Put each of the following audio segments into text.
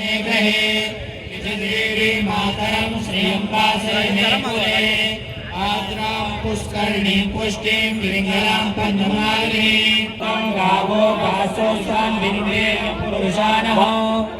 मातरं देवी मातरम कुले आद्रां पुष्करिणीं पुष्टिं विरिङ्गलां पञ्चमालिनी तं गावो गासो विन्वे पुरुषानः। यजुषे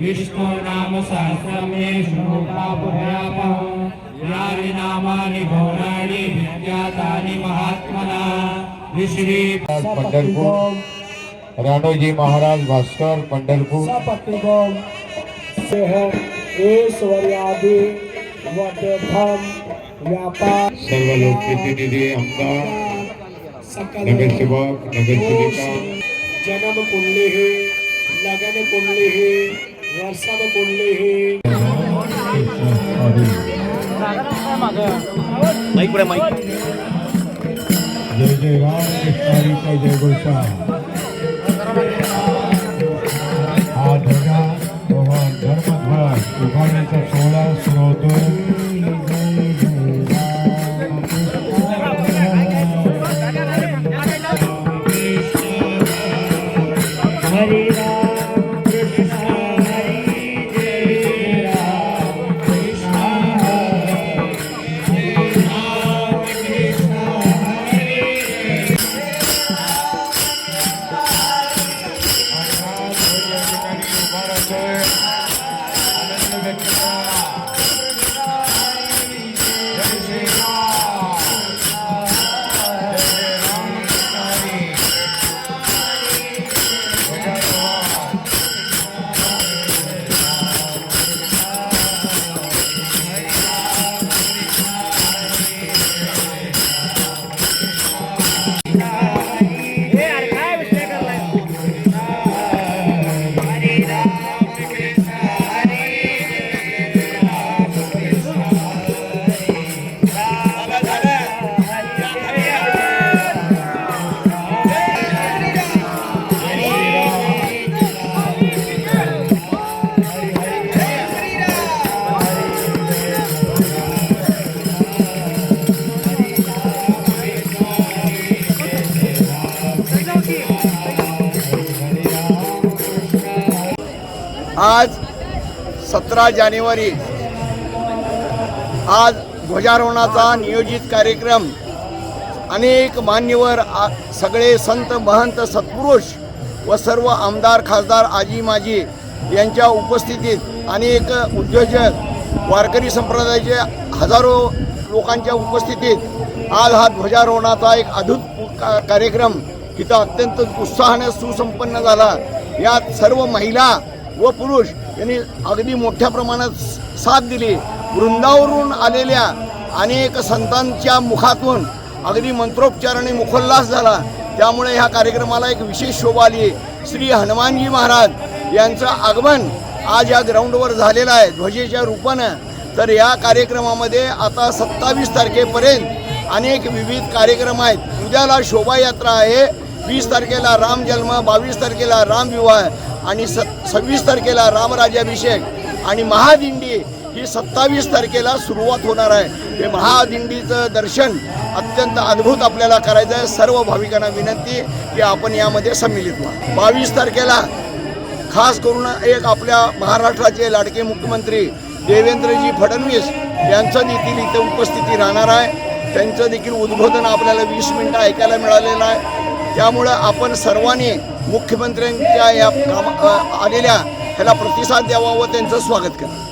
विष्णु नाम सहस्रमेषु पापभयापः यानि नामानि गौराणि विख्यातानि महात्मना श्री पंडरपुर राणोजी महाराज भास्कर पंडरपुर से व्यापार प्रतिनिधि हमका नगर सेवक नगर सेविका जन्म कुंडली लगन कुंडली ही वर्षम कुंडली ही जय जय राम कृष्णारी का जय गोसा हा ध्वजा भगवान धर्मध्वज उभारण्याचा सोहळा सुरू होतोय आज सतरा जानेवारी आज ध्वजारोहणाचा नियोजित कार्यक्रम. अनेक मान्यवर आ- सगळे संत महंत सत्पुरुष व सर्व आमदार खासदार आजी माजी यांच्या उपस्थितीत अनेक उद्योजक वारकरी संप्रदायाचे हजारो लोकांच्या उपस्थितीत आज हा ध्वजारोहणाचा एक अद्भुत का- कार्यक्रम. इथं अत्यंत उत्साहाने सुसंपन्न झाला. यात सर्व महिला व पुरुष यांनी अगदी मोठ्या प्रमाणात साथ दिली. वृंदावरून आलेल्या अनेक संतांच्या मुखातून अगदी मंत्रोच्चाराने मुखोल्लास झाला. त्यामुळे ह्या कार्यक्रमाला एक विशेष शोभा आली. श्री हनुमानजी महाराज यांचं आगमन आज या ग्राउंडवर झालेलं आहे. ध्वजेच्या रूपानं. तर या कार्यक्रमामध्ये आता सत्तावीस तारखेपर्यंत अनेक विविध कार्यक्रम आहेत. उद्याला शोभायात्रा आहे. वीस तारखेला राम जन्म बावीस तारखेला रामविवाह आणि स सव्वीस तारखेला रामराज्याभिषेक आणि महादिंडी ही सत्तावीस तारखेला सुरुवात होणार आहे. हे महादिंडीचं दर्शन अत्यंत अद्भुत आपल्याला करायचं आहे. सर्व भाविकांना विनंती की आपण यामध्ये सम्मिलित व्हा. बावीस तारखेला खास करून एक आपल्या महाराष्ट्राचे लाडके मुख्यमंत्री देवेंद्रजी फडणवीस यांचं देखील इथे उपस्थिती राहणार आहे. त्यांचं देखील उद्बोधन आपल्याला वीस मिनटं ऐकायला मिळालेलं आहे. त्यामुळं आपण सर्वांनी मुख्यमंत्र्यांच्या या काम आलेल्या ह्याला प्रतिसाद द्यावा व त्यांचं स्वागत करा.